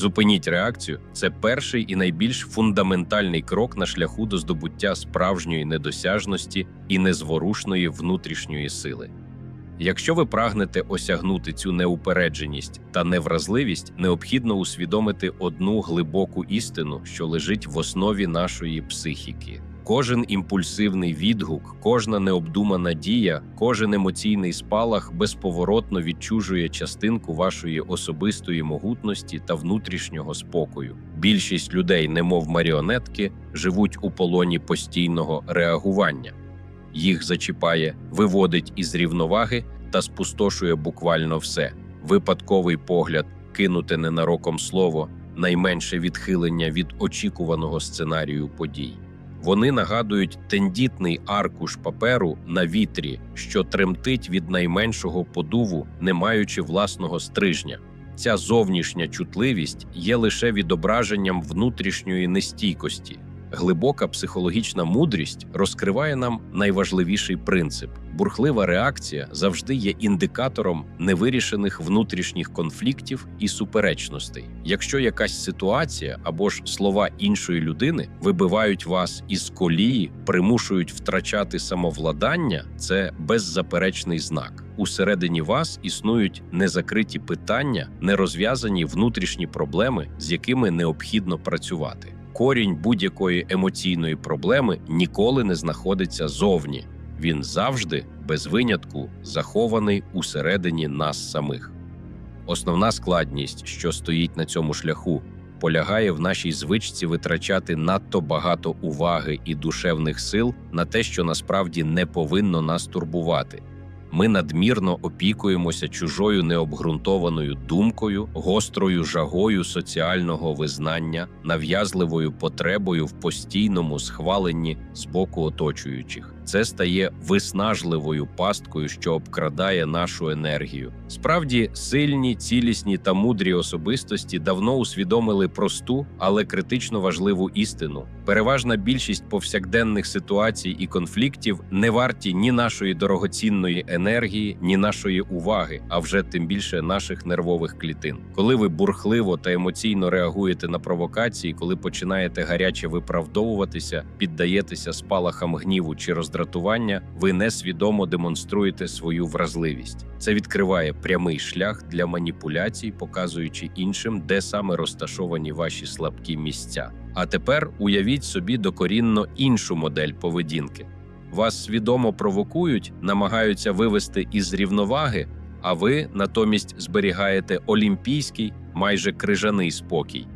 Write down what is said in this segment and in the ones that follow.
Зупиніть реакцію це перший і найбільш фундаментальний крок на шляху до здобуття справжньої недосяжності і незворушної внутрішньої сили. Якщо ви прагнете осягнути цю неупередженість та невразливість, необхідно усвідомити одну глибоку істину, що лежить в основі нашої психіки. Кожен імпульсивний відгук, кожна необдумана дія, кожен емоційний спалах безповоротно відчужує частинку вашої особистої могутності та внутрішнього спокою. Більшість людей, немов маріонетки, живуть у полоні постійного реагування. Їх зачіпає, виводить із рівноваги та спустошує буквально все: випадковий погляд, кинуте ненароком слово, найменше відхилення від очікуваного сценарію подій. Вони нагадують тендітний аркуш паперу на вітрі, що тремтить від найменшого подуву, не маючи власного стрижня. Ця зовнішня чутливість є лише відображенням внутрішньої нестійкості. Глибока психологічна мудрість розкриває нам найважливіший принцип: бурхлива реакція завжди є індикатором невирішених внутрішніх конфліктів і суперечностей. Якщо якась ситуація або ж слова іншої людини вибивають вас із колії, примушують втрачати самовладання, це беззаперечний знак. Усередині вас існують незакриті питання, нерозв'язані внутрішні проблеми, з якими необхідно працювати. Корінь будь-якої емоційної проблеми ніколи не знаходиться зовні. Він завжди, без винятку, захований усередині нас самих. Основна складність, що стоїть на цьому шляху, полягає в нашій звичці витрачати надто багато уваги і душевних сил на те, що насправді не повинно нас турбувати. Ми надмірно опікуємося чужою необґрунтованою думкою, гострою жагою соціального визнання, нав'язливою потребою в постійному схваленні з боку оточуючих. Це стає виснажливою пасткою, що обкрадає нашу енергію. Справді, сильні, цілісні та мудрі особистості давно усвідомили просту, але критично важливу істину. Переважна більшість повсякденних ситуацій і конфліктів не варті ні нашої дорогоцінної енергії, ні нашої уваги, а вже тим більше наших нервових клітин. Коли ви бурхливо та емоційно реагуєте на провокації, коли починаєте гаряче виправдовуватися, піддаєтеся спалахам гніву чи роздратування, ви несвідомо демонструєте свою вразливість. Це відкриває прямий шлях для маніпуляцій, показуючи іншим, де саме розташовані ваші слабкі місця. А тепер уявіть собі докорінно іншу модель поведінки. Вас свідомо провокують, намагаються вивести із рівноваги, а ви натомість зберігаєте олімпійський, майже крижаний спокій.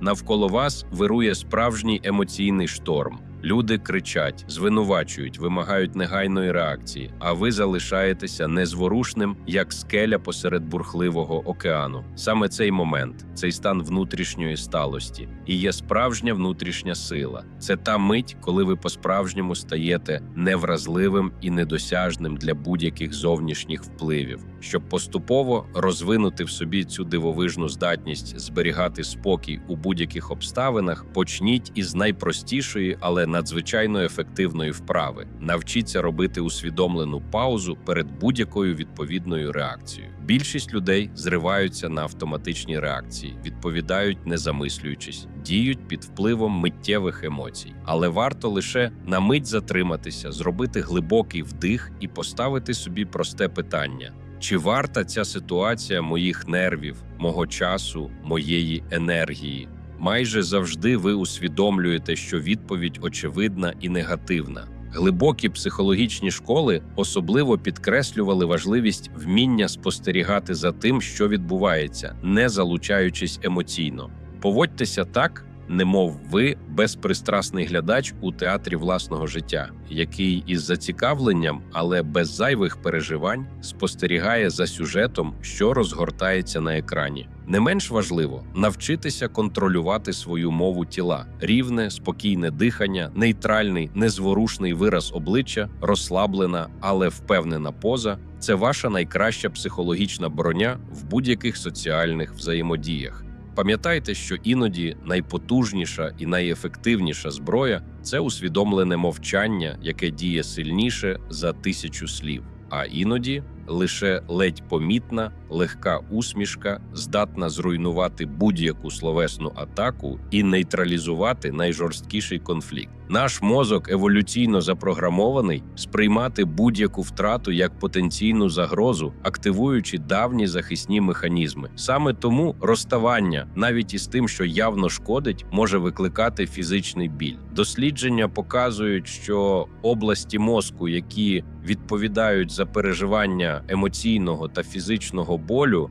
Навколо вас вирує справжній емоційний шторм. Люди кричать, звинувачують, вимагають негайної реакції, а ви залишаєтеся незворушним, як скеля посеред бурхливого океану. Саме цей момент, цей стан внутрішньої сталості, і є справжня внутрішня сила. Це та мить, коли ви по-справжньому стаєте невразливим і недосяжним для будь-яких зовнішніх впливів, щоб поступово розвинути в собі цю дивовижну здатність зберігати спокій у будь-яких обставинах. Почніть із найпростішої, але надзвичайно ефективної вправи. Навчіться робити усвідомлену паузу перед будь-якою відповідною реакцією. Більшість людей зриваються на автоматичні реакції, відповідають, не замислюючись, діють під впливом миттєвих емоцій. Але варто лише на мить затриматися, зробити глибокий вдих і поставити собі просте питання. Чи варта ця ситуація моїх нервів, мого часу, моєї енергії? Майже завжди ви усвідомлюєте, що відповідь очевидна і негативна. Глибокі психологічні школи особливо підкреслювали важливість вміння спостерігати за тим, що відбувається, не залучаючись емоційно. Поводьтеся так, немов ви безпристрасний глядач у театрі власного життя, який із зацікавленням, але без зайвих переживань, спостерігає за сюжетом, що розгортається на екрані. Не менш важливо навчитися контролювати свою мову тіла, рівне, спокійне дихання, нейтральний, незворушний вираз обличчя, розслаблена, але впевнена поза це ваша найкраща психологічна броня в будь-яких соціальних взаємодіях. Пам'ятайте, що іноді найпотужніша і найефективніша зброя це усвідомлене мовчання, яке діє сильніше за тисячу слів. А іноді лише ледь помітна, легка усмішка здатна зруйнувати будь-яку словесну атаку і нейтралізувати найжорсткіший конфлікт. Наш мозок еволюційно запрограмований сприймати будь-яку втрату як потенційну загрозу, активуючи давні захисні механізми. Саме тому розставання, навіть із тим, що явно шкодить, може викликати фізичний біль. Дослідження показують, що області мозку, які відповідають за переживання емоційного та фізичного болю,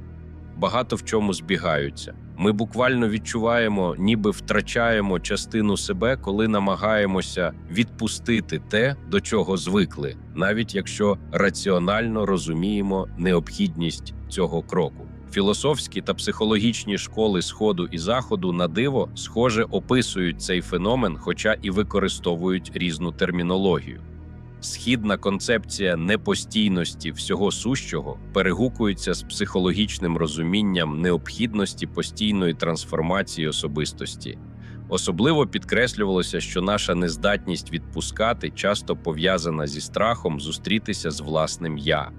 багато в чому збігаються. Ми буквально відчуваємо, ніби втрачаємо частину себе, коли намагаємося відпустити те, до чого звикли, навіть якщо раціонально розуміємо необхідність цього кроку. Філософські та психологічні школи сходу і заходу на диво схоже описують цей феномен, хоча і використовують різну термінологію. Східна концепція непостійності всього сущого перегукується з психологічним розумінням необхідності постійної трансформації особистості. Особливо підкреслювалося, що наша нездатність відпускати часто пов'язана зі страхом зустрітися з власним я.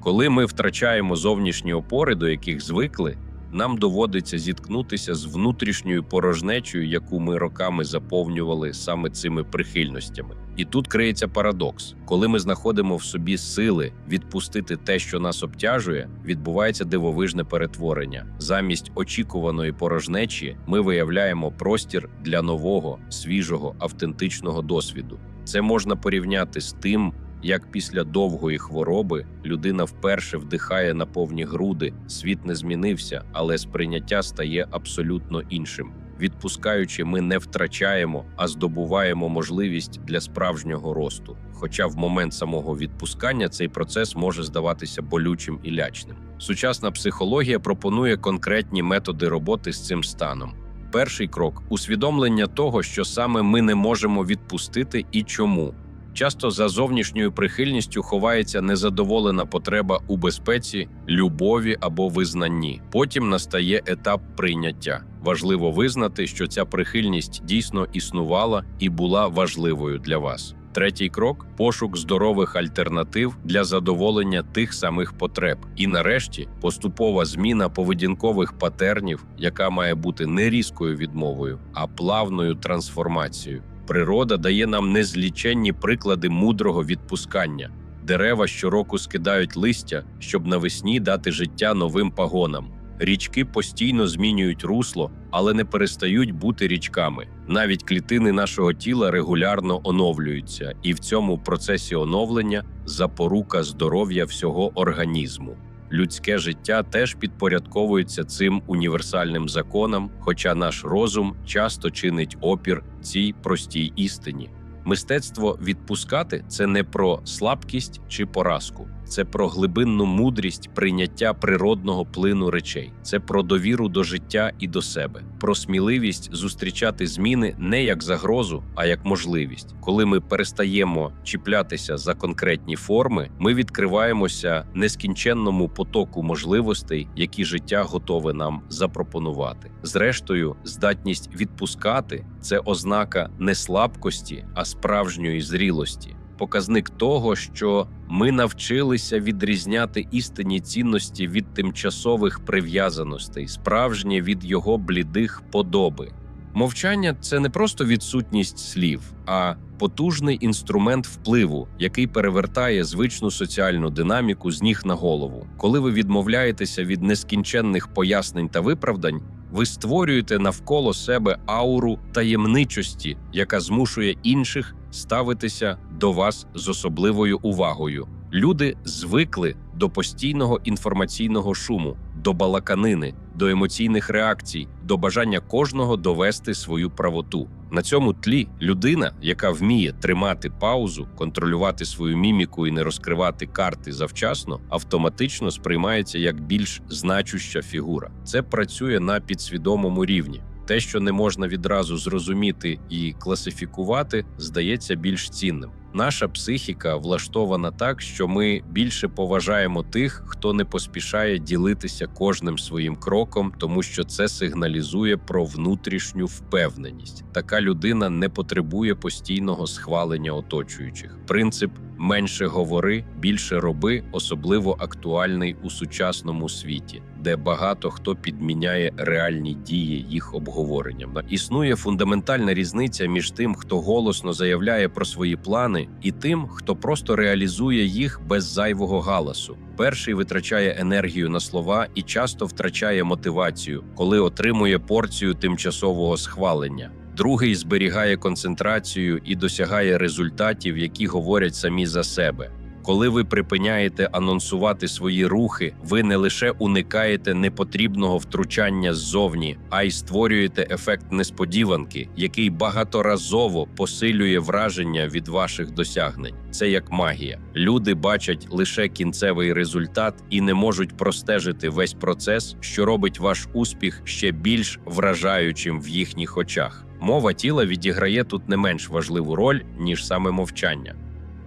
Коли ми втрачаємо зовнішні опори, до яких звикли, нам доводиться зіткнутися з внутрішньою порожнечею, яку ми роками заповнювали саме цими прихильностями. І тут криється парадокс: коли ми знаходимо в собі сили відпустити те, що нас обтяжує, відбувається дивовижне перетворення. Замість очікуваної порожнечі ми виявляємо простір для нового, свіжого, автентичного досвіду. Це можна порівняти з тим, як після довгої хвороби людина вперше вдихає на повні груди, світ не змінився, але сприйняття стає абсолютно іншим. Відпускаючи, ми не втрачаємо, а здобуваємо можливість для справжнього росту. Хоча в момент самого відпускання цей процес може здаватися болючим і лячним. Сучасна психологія пропонує конкретні методи роботи з цим станом. Перший крок усвідомлення того, що саме ми не можемо відпустити і чому. Часто за зовнішньою прихильністю ховається незадоволена потреба у безпеці, любові або визнанні. Потім настає етап прийняття. Важливо визнати, що ця прихильність дійсно існувала і була важливою для вас. Третій крок пошук здорових альтернатив для задоволення тих самих потреб. І нарешті поступова зміна поведінкових патернів, яка має бути не різкою відмовою, а плавною трансформацією. Природа дає нам незліченні приклади мудрого відпускання. Дерева щороку скидають листя, щоб навесні дати життя новим пагонам. Річки постійно змінюють русло, але не перестають бути річками. Навіть клітини нашого тіла регулярно оновлюються, і в цьому процесі оновлення запорука здоров'я всього організму. Людське життя теж підпорядковується цим універсальним законам, хоча наш розум часто чинить опір цій простій істині. Мистецтво відпускати це не про слабкість чи поразку, це про глибинну мудрість прийняття природного плину речей, це про довіру до життя і до себе, про сміливість зустрічати зміни не як загрозу, а як можливість. Коли ми перестаємо чіплятися за конкретні форми, ми відкриваємося нескінченному потоку можливостей, які життя готове нам запропонувати. Зрештою, здатність відпускати це ознака не слабкості, а справжньої зрілості. Показник того, що ми навчилися відрізняти істинні цінності від тимчасових прив'язаностей, справжнє від його блідих подоби. Мовчання це не просто відсутність слів, а потужний інструмент впливу, який перевертає звичну соціальну динаміку з ніг на голову. Коли ви відмовляєтеся від нескінченних пояснень та виправдань, ви створюєте навколо себе ауру таємничості, яка змушує інших ставитися до вас з особливою увагою. Люди звикли до постійного інформаційного шуму, до балаканини, до емоційних реакцій, до бажання кожного довести свою правоту. На цьому тлі людина, яка вміє тримати паузу, контролювати свою міміку і не розкривати карти завчасно, автоматично сприймається як більш значуща фігура. Це працює на підсвідомому рівні. Те, що не можна відразу зрозуміти і класифікувати, здається більш цінним. Наша психіка влаштована так, що ми більше поважаємо тих, хто не поспішає ділитися кожним своїм кроком, тому що це сигналізує про внутрішню впевненість. Така людина не потребує постійного схвалення оточуючих. Принцип менше говори, більше роби, особливо актуальний у сучасному світі, де багато хто підміняє реальні дії їх обговоренням. Існує фундаментальна різниця між тим, хто голосно заявляє про свої плани, і тим, хто просто реалізує їх без зайвого галасу. Перший витрачає енергію на слова і часто втрачає мотивацію, коли отримує порцію тимчасового схвалення. Другий зберігає концентрацію і досягає результатів, які говорять самі за себе. Коли ви припиняєте анонсувати свої рухи, ви не лише уникаєте непотрібного втручання ззовні, а й створюєте ефект несподіванки, який багаторазово посилює враження від ваших досягнень. Це як магія. Люди бачать лише кінцевий результат і не можуть простежити весь процес, що робить ваш успіх ще більш вражаючим в їхніх очах. Мова тіла відіграє тут не менш важливу роль ніж саме мовчання.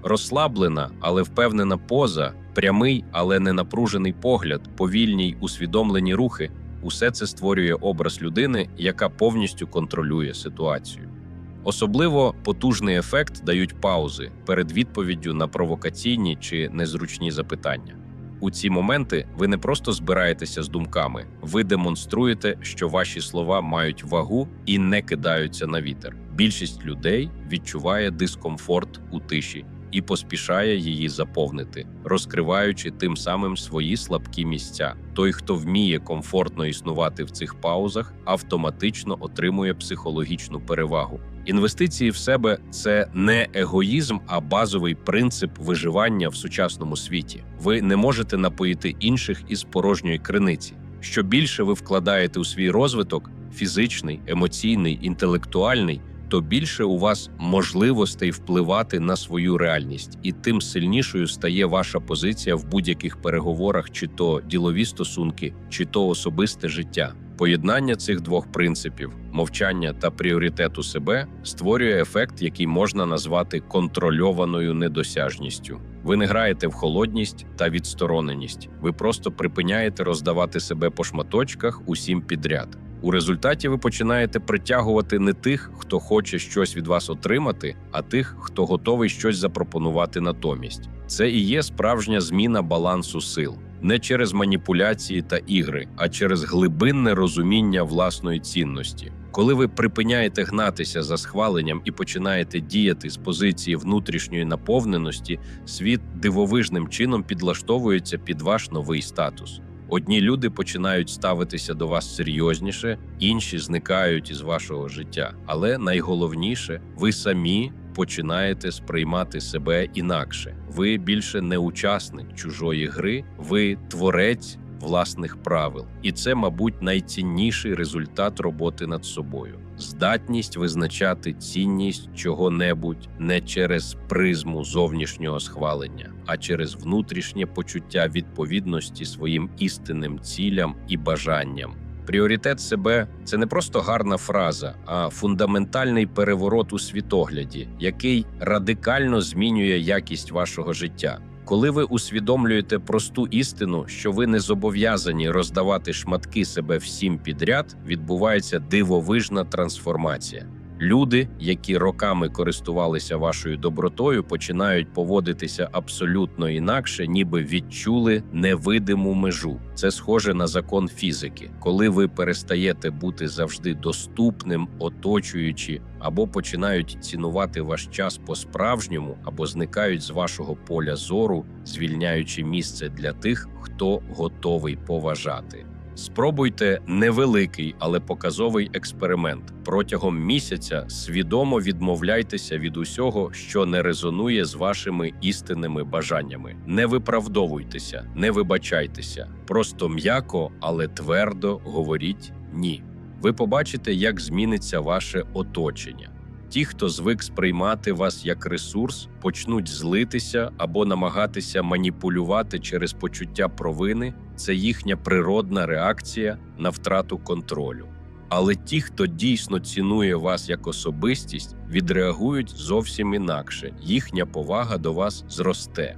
Розслаблена, але впевнена поза, прямий, але не напружений погляд, повільні й усвідомлені рухи усе це створює образ людини, яка повністю контролює ситуацію. Особливо потужний ефект дають паузи перед відповіддю на провокаційні чи незручні запитання. У ці моменти ви не просто збираєтеся з думками, ви демонструєте, що ваші слова мають вагу і не кидаються на вітер. Більшість людей відчуває дискомфорт у тиші і поспішає її заповнити, розкриваючи тим самим свої слабкі місця. Той, хто вміє комфортно існувати в цих паузах, автоматично отримує психологічну перевагу. Інвестиції в себе це не егоїзм, а базовий принцип виживання в сучасному світі. Ви не можете напоїти інших із порожньої криниці. Що більше ви вкладаєте у свій розвиток фізичний, емоційний, інтелектуальний, то більше у вас можливостей впливати на свою реальність, і тим сильнішою стає ваша позиція в будь-яких переговорах, чи то ділові стосунки, чи то особисте життя. Поєднання цих двох принципів мовчання та пріоритету себе створює ефект, який можна назвати контрольованою недосяжністю. Ви не граєте в холодність та відстороненість. Ви просто припиняєте роздавати себе по шматочках усім підряд. У результаті ви починаєте притягувати не тих, хто хоче щось від вас отримати, а тих, хто готовий щось запропонувати натомість. Це і є справжня зміна балансу сил не через маніпуляції та ігри, а через глибинне розуміння власної цінності. Коли ви припиняєте гнатися за схваленням і починаєте діяти з позиції внутрішньої наповненості, світ дивовижним чином підлаштовується під ваш новий статус. Одні люди починають ставитися до вас серйозніше, інші зникають із вашого життя. Але найголовніше, ви самі починаєте сприймати себе інакше. Ви більше не учасник чужої гри, ви творець власних правил, і це, мабуть, найцінніший результат роботи над собою. Здатність визначати цінність чого-небудь не через призму зовнішнього схвалення, а через внутрішнє почуття відповідності своїм істинним цілям і бажанням. Пріоритет себе це не просто гарна фраза, а фундаментальний переворот у світогляді, який радикально змінює якість вашого життя. Коли ви усвідомлюєте просту істину, що ви не зобов'язані роздавати шматки себе всім підряд, відбувається дивовижна трансформація. Люди, які роками користувалися вашою добротою, починають поводитися абсолютно інакше, ніби відчули невидиму межу. Це схоже на закон фізики, коли ви перестаєте бути завжди доступним, оточуючи, або починають цінувати ваш час по-справжньому, або зникають з вашого поля зору, звільняючи місце для тих, хто готовий поважати. Спробуйте невеликий, але показовий експеримент. Протягом місяця свідомо відмовляйтеся від усього, що не резонує з вашими істинними бажаннями. Не виправдовуйтеся, не вибачайтеся. Просто м'яко, але твердо говоріть ні. Ви побачите, як зміниться ваше оточення. Ті, хто звик сприймати вас як ресурс, почнуть злитися або намагатися маніпулювати через почуття провини. Це їхня природна реакція на втрату контролю. Але ті, хто дійсно цінує вас як особистість, відреагують зовсім інакше. Їхня повага до вас зросте.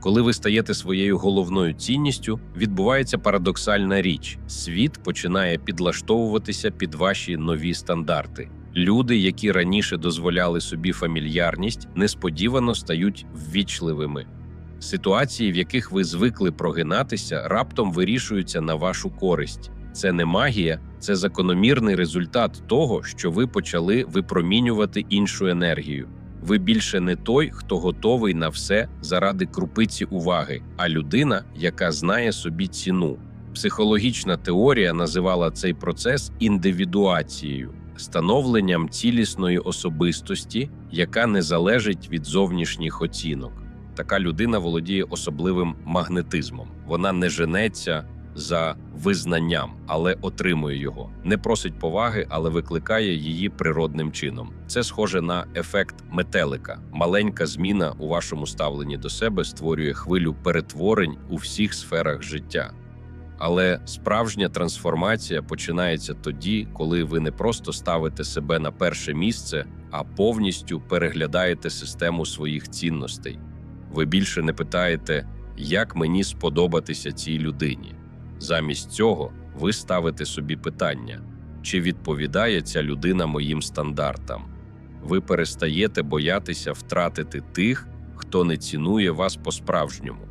Коли ви стаєте своєю головною цінністю, відбувається парадоксальна річ: світ починає підлаштовуватися під ваші нові стандарти. Люди, які раніше дозволяли собі фамільярність, несподівано стають ввічливими. Ситуації, в яких ви звикли прогинатися, раптом вирішуються на вашу користь. Це не магія, це закономірний результат того, що ви почали випромінювати іншу енергію. Ви більше не той, хто готовий на все заради крупиці уваги, а людина, яка знає собі ціну. Психологічна теорія називала цей процес індивідуацією, становленням цілісної особистості, яка не залежить від зовнішніх оцінок. Така людина володіє особливим магнетизмом. Вона не женеться за визнанням, але отримує його. Не просить поваги, але викликає її природним чином. Це схоже на ефект метелика. Маленька зміна у вашому ставленні до себе створює хвилю перетворень у всіх сферах життя. Але справжня трансформація починається тоді, коли ви не просто ставите себе на перше місце, а повністю переглядаєте систему своїх цінностей. Ви більше не питаєте, як мені сподобатися цій людині. Замість цього ви ставите собі питання, чи відповідає ця людина моїм стандартам. Ви перестаєте боятися втратити тих, хто не цінує вас по-справжньому.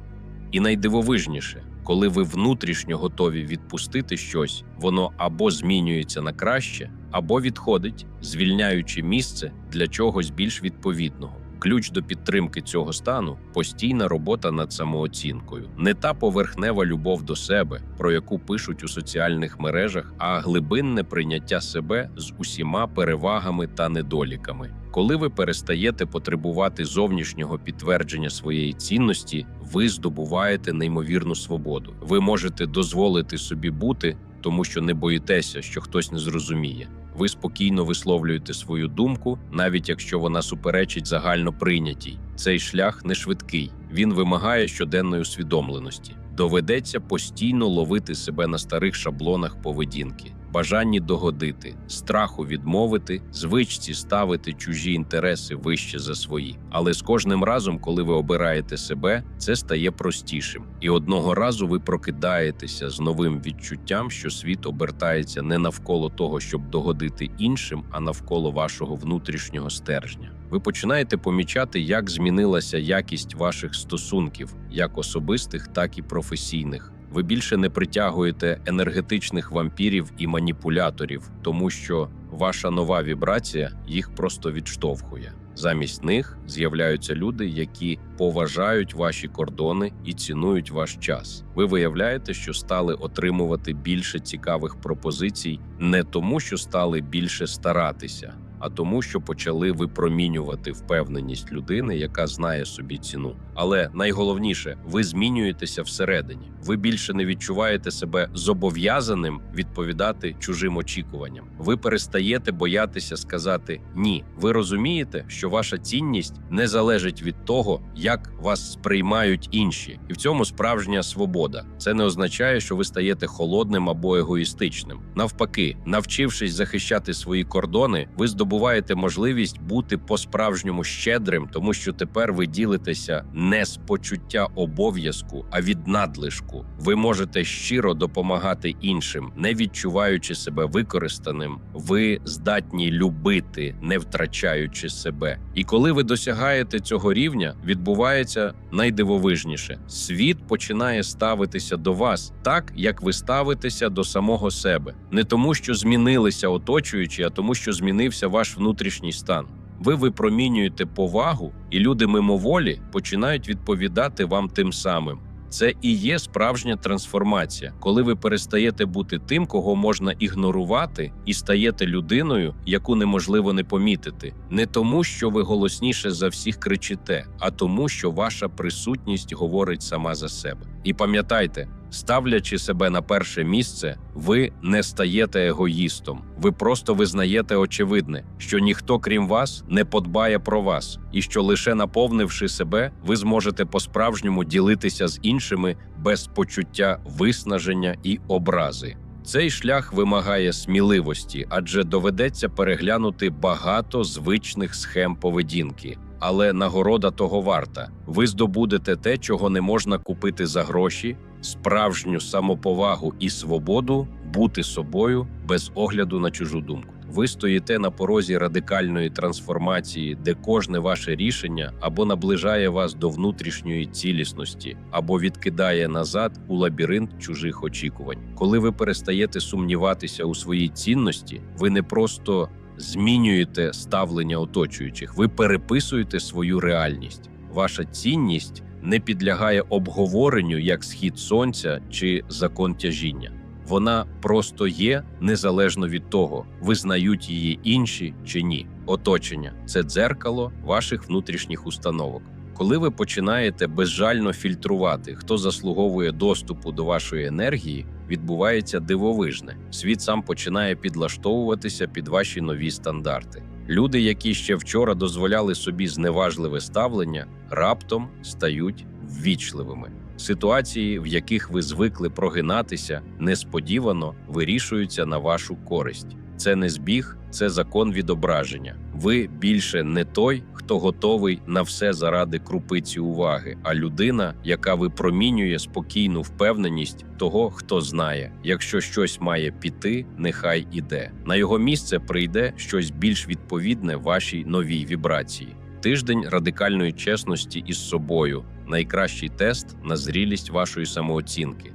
І найдивовижніше, коли ви внутрішньо готові відпустити щось, воно або змінюється на краще, або відходить, звільняючи місце для чогось більш відповідного. Ключ до підтримки цього стану постійна робота над самооцінкою, не та поверхнева любов до себе, про яку пишуть у соціальних мережах, а глибинне прийняття себе з усіма перевагами та недоліками. Коли ви перестаєте потребувати зовнішнього підтвердження своєї цінності, ви здобуваєте неймовірну свободу. Ви можете дозволити собі бути, тому що не боїтеся, що хтось не зрозуміє. Ви спокійно висловлюєте свою думку, навіть якщо вона суперечить загально прийнятій. Цей шлях не швидкий, він вимагає щоденної усвідомленості. Доведеться постійно ловити себе на старих шаблонах поведінки, бажанні догодити, страху відмовити, звичці ставити чужі інтереси вище за свої. Але з кожним разом, коли ви обираєте себе, це стає простішим. І одного разу ви прокидаєтеся з новим відчуттям, що світ обертається не навколо того, щоб догодити іншим, а навколо вашого внутрішнього стержня. Ви починаєте помічати, як змінилася якість ваших стосунків, як особистих, так і професійних. Ви більше не притягуєте енергетичних вампірів і маніпуляторів, тому що ваша нова вібрація їх просто відштовхує. Замість них з'являються люди, які поважають ваші кордони і цінують ваш час. Ви виявляєте, що стали отримувати більше цікавих пропозицій не тому, що стали більше старатися, а тому, що почали випромінювати впевненість людини, яка знає собі ціну. Але найголовніше, ви змінюєтеся всередині. Ви більше не відчуваєте себе зобов'язаним відповідати чужим очікуванням. Ви перестаєте боятися сказати ні. Ви розумієте, що ваша цінність не залежить від того, як вас сприймають інші, і в цьому справжня свобода. Це не означає, що ви стаєте холодним або егоїстичним. Навпаки, навчившись захищати свої кордони, ви здобуваєте можливість бути по-справжньому щедрим, тому що тепер ви ділитеся не з почуття обов'язку, а від надлишку. Ви можете щиро допомагати іншим, не відчуваючи себе використаним. Ви здатні любити, не втрачаючи себе. І коли ви досягаєте цього рівня, відбувається найдивовижніше: світ починає ставитися до вас так, як ви ставитеся до самого себе, не тому, що змінилися оточуючі, а тому, що змінився ваш внутрішній стан. Ви випромінюєте повагу, і люди мимоволі починають відповідати вам тим самим. Це і є справжня трансформація, коли ви перестаєте бути тим, кого можна ігнорувати, і стаєте людиною, яку неможливо не помітити, не тому, що ви голосніше за всіх кричите, а тому, що ваша присутність говорить сама за себе. І пам'ятайте, ставлячи себе на перше місце, ви не стаєте егоїстом. Ви просто визнаєте очевидне, що ніхто, крім вас, не подбає про вас, і що лише наповнивши себе, ви зможете по-справжньому ділитися з іншими без почуття виснаження і образи. Цей шлях вимагає сміливості, адже доведеться переглянути багато звичних схем поведінки. Але нагорода того варта. Ви здобудете те, чого не можна купити за гроші, справжню самоповагу і свободу бути собою без огляду на чужу думку. Ви стоїте на порозі радикальної трансформації, де кожне ваше рішення або наближає вас до внутрішньої цілісності, або відкидає назад у лабіринт чужих очікувань. Коли ви перестаєте сумніватися у своїй цінності, ви не просто змінюєте ставлення оточуючих, ви переписуєте свою реальність. Ваша цінність не підлягає обговоренню як схід сонця чи закон тяжіння. Вона просто є незалежно від того, визнають її інші чи ні. Оточення це дзеркало ваших внутрішніх установок. Коли ви починаєте безжально фільтрувати, хто заслуговує доступу до вашої енергії, відбувається дивовижне. Світ сам починає підлаштовуватися під ваші нові стандарти. Люди, які ще вчора дозволяли собі зневажливе ставлення, раптом стають ввічливими. Ситуації, в яких ви звикли прогинатися, несподівано вирішуються на вашу користь. Це не збіг, це закон відображення. Ви більше не той, хто готовий на все заради крупиці уваги, а людина, яка випромінює спокійну впевненість того, хто знає, якщо щось має піти, нехай іде. На його місце прийде щось більш відповідне вашій новій вібрації. Тиждень радикальної чесності із собою найкращий тест на зрілість вашої самооцінки.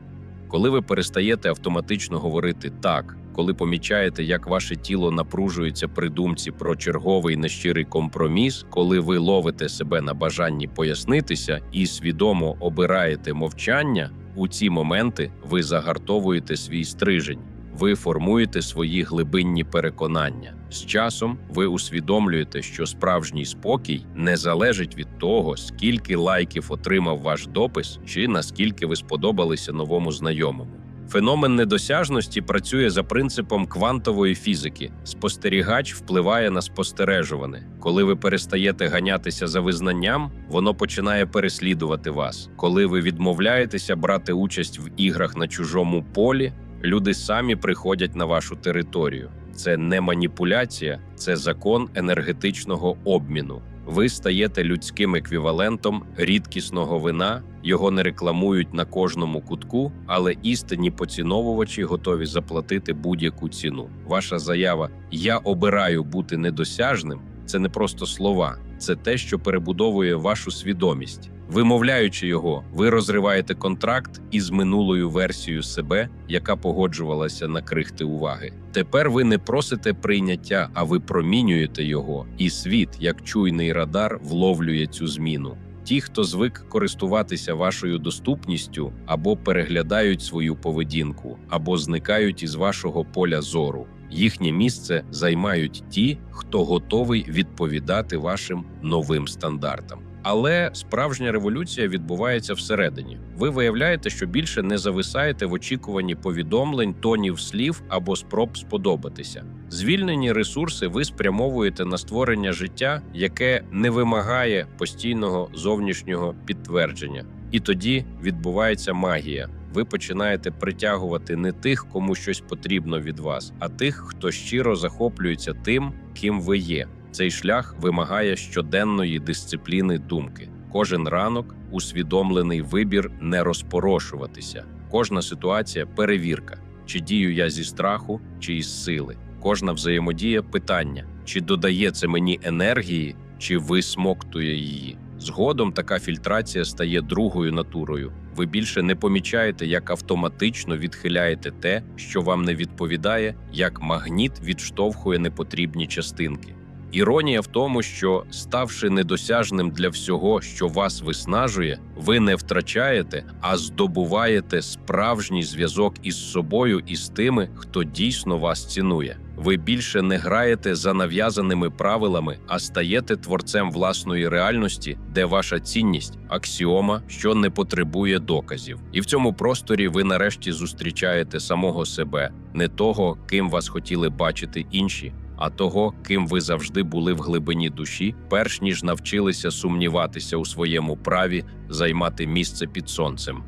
Коли ви перестаєте автоматично говорити так, коли помічаєте, як ваше тіло напружується при думці про черговий нещирий компроміс, коли ви ловите себе на бажанні пояснитися і свідомо обираєте мовчання, у ці моменти ви загартовуєте свій стрижень. Ви формуєте свої глибинні переконання. З часом ви усвідомлюєте, що справжній спокій не залежить від того, скільки лайків отримав ваш допис, чи наскільки ви сподобалися новому знайомому. Феномен недосяжності працює за принципом квантової фізики. Спостерігач впливає на спостережуване. Коли ви перестаєте ганятися за визнанням, воно починає переслідувати вас. Коли ви відмовляєтеся брати участь в іграх на чужому полі, люди самі приходять на вашу територію. Це не маніпуляція, це закон енергетичного обміну. Ви стаєте людським еквівалентом рідкісного вина, його не рекламують на кожному кутку, але істинні поціновувачі готові заплатити будь-яку ціну. Ваша заява Я обираю бути недосяжним це не просто слова, це те, що перебудовує вашу свідомість. Вимовляючи його, ви розриваєте контракт із минулою версією себе, яка погоджувалася на крихти уваги. Тепер ви не просите прийняття, а ви промінюєте його, і світ, як чуйний радар, вловлює цю зміну. Ті, хто звик користуватися вашою доступністю, або переглядають свою поведінку, або зникають із вашого поля зору. Їхнє місце займають ті, хто готовий відповідати вашим новим стандартам. Але справжня революція відбувається всередині. Ви виявляєте, що більше не зависаєте в очікуванні повідомлень, тонів слів або спроб сподобатися. Звільнені ресурси ви спрямовуєте на створення життя, яке не вимагає постійного зовнішнього підтвердження. І тоді відбувається магія. Ви починаєте притягувати не тих, кому щось потрібно від вас, а тих, хто щиро захоплюється тим, ким ви є. Цей шлях вимагає щоденної дисципліни думки. Кожен ранок усвідомлений вибір не розпорошуватися. Кожна ситуація перевірка, чи дію я зі страху, чи із сили. Кожна взаємодія питання, чи додає це мені енергії, чи висмоктує її. Згодом така фільтрація стає другою натурою. Ви більше не помічаєте, як автоматично відхиляєте те, що вам не відповідає, як магніт відштовхує непотрібні частинки. Іронія в тому, що, ставши недосяжним для всього, що вас виснажує, ви не втрачаєте, а здобуваєте справжній зв'язок із собою і з тими, хто дійсно вас цінує. Ви більше не граєте за нав'язаними правилами, а стаєте творцем власної реальності, де ваша цінність аксіома, що не потребує доказів. І в цьому просторі ви нарешті зустрічаєте самого себе, не того, ким вас хотіли бачити інші а того, ким ви завжди були в глибині душі, перш ніж навчилися сумніватися у своєму праві займати місце під сонцем.